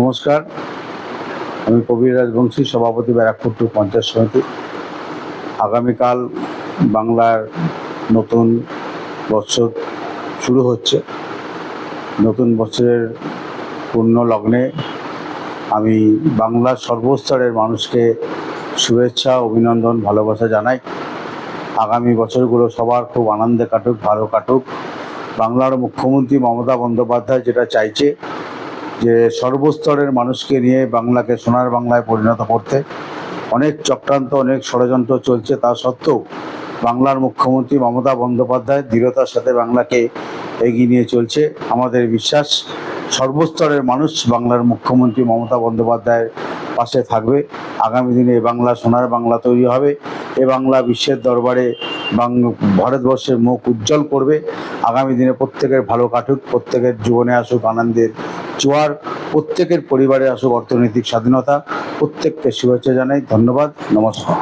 নমস্কার। আমি কবির রাজবংশী, সভাপতি ব্যারাকপুর পঞ্চায়েত সমিতি। আগামীকাল বাংলার নতুন বৎসর শুরু হচ্ছে। নতুন বছরের পূর্ণ লগ্নে আমি বাংলার সর্বস্তরের মানুষকে শুভেচ্ছা, অভিনন্দন, ভালোবাসা জানাই। আগামী বছরগুলো সবার খুব আনন্দে কাটুক, ভালো কাটুক। বাংলার মুখ্যমন্ত্রী মমতা বন্দ্যোপাধ্যায় যেটা চাইছে যে সর্বস্তরের মানুষকে নিয়ে বাংলাকে সোনার বাংলায় পরিণত করতে অনেক চক্রান্ত, অনেক ষড়যন্ত্র চলছে। তা সত্ত্বেও বাংলার মুখ্যমন্ত্রী মমতা বন্দ্যোপাধ্যায় দৃঢ়তার সাথে বাংলাকে এগিয়ে নিয়ে চলছে। আমাদের বিশ্বাস, সর্বস্তরের মানুষ বাংলার মুখ্যমন্ত্রী মমতা বন্দ্যোপাধ্যায়ের পাশে থাকবে। আগামী দিনে বাংলা সোনার বাংলা তৈরি হবে। এ বাংলা বিশ্বের দরবারে বাং, ভারতবর্ষের মুখ উজ্জ্বল করবে। আগামী দিনে প্রত্যেকের ভালো কাটুক, প্রত্যেকের জীবনে আসুক আনন্দের জোয়ার প্রত্যেকের পরিবারে আসুক অর্থনৈতিক স্বাধীনতা। প্রত্যেককে শুভেচ্ছা জানাই ধন্যবাদ নমস্কার।